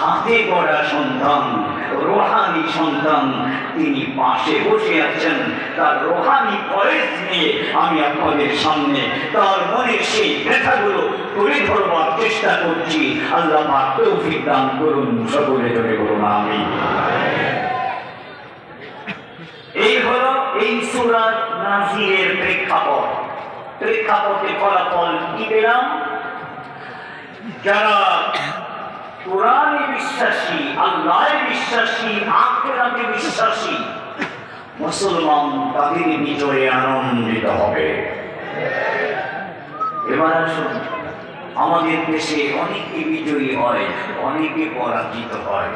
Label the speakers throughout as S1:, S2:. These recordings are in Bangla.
S1: হাতে গড়া সন্তান, রোহানি সন্তান, তিনি পাশে বসে আছেন। তার রোহানি ফয়েজ নিয়ে আমি আপনাদের সামনে, তার মনের সেই ব্যথাগুলো তুলে ধরবার চেষ্টা করছি। আল্লাহ তৌফিক দান করুন, সকলে ধরে বলুন আমি এই হলো এই সুরার নাজিরের প্রেক্ষাপট। প্রেক্ষাপটে ফলাফল কি পেলাম? যারা কোরআনে বিশ্বাসী, আল্লাহ বিশ্বাসী, আখেরাতে বিশ্বাসী, মুসলমান তাদের বিজয়ে আনন্দিত হবে। এবার আসুন, আমাদের দেশে অনেকে বিজয়ী হয়, অনেকে পরাজিত হয়।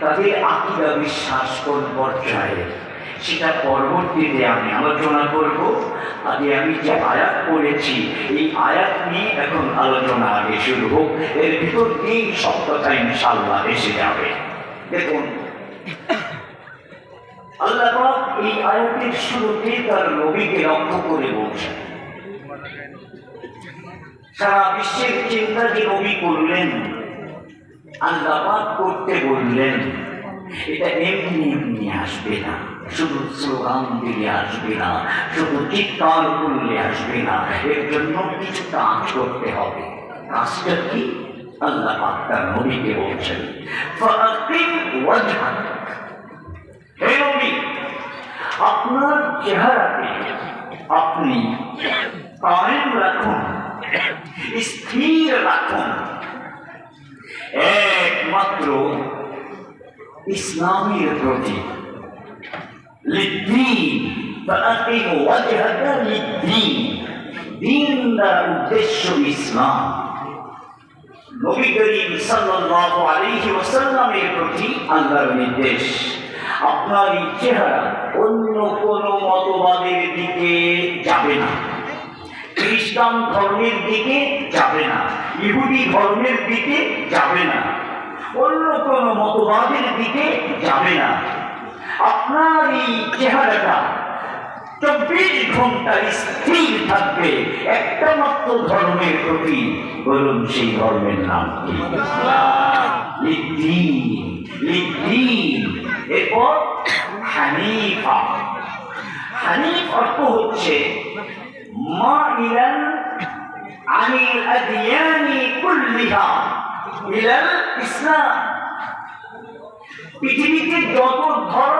S1: তাদের আকিদা বিশ্বাস কোন পর্যায়ে? সেটা পরবর্তীতে আমি আলোচনা করব। আগে আমি যে আয়াত পড়েছি, এই আয়াত নিয়ে এখন আলোচনা আগে শুরু হোক। এর ভিতর এই সপ্তাহটা ইনশাল্লাহ এসে যাবে। দেখুন, আল্লাহ এই আয়াতের শুরুতে তার নবীকে লক্ষ্য করে বলছেন। সারা বিশ্বের চিন্তা যে নবী করলেন, আল্লাহ করতে বললেন এটা এমনি এমনি আসবে না শুধু স্লোগান দিলে আসবে না শুধু চিৎকার করলে আসবে না এর জন্য কিছু কাজ করতে হবে কাজটা কি আল্লাহ পাক তার নবীকে বলছেন ফাকিম ওয়াজহাক হে নবী আপনার চেহারাকে আপনি কায়েম রাখুন স্থির দিন দ্বারা উদ্দেশ্য ইসলাম। নবী করিম সাল্লাল্লাহু আলাইহি ওয়াসাল্লামের প্রতি আল্লাহর নির্দেশ। আপনার এই চেহারা অন্য কোন মতবাদের দিকে যাবে না। খ্রিস্টান ধর্মের দিকে যাবে না। ইহুদি ধর্মের দিকে যাবে না। অন্য কোন মতবাদের দিকে যাবে না। আপনার এই চেহারাটা চব্বিশ ঘণ্টা স্থির থাকবে। একটা মাত্র ধর্মের প্রতি। বলুন, সেই ধর্মের নাম কি? এরপর হানিফা। হানিফ অর্থ হচ্ছে, মা ইলান আনিল আদিয়ানি কুল্লিহা। ইসলাম। পৃথিবীতে যত ধর্ম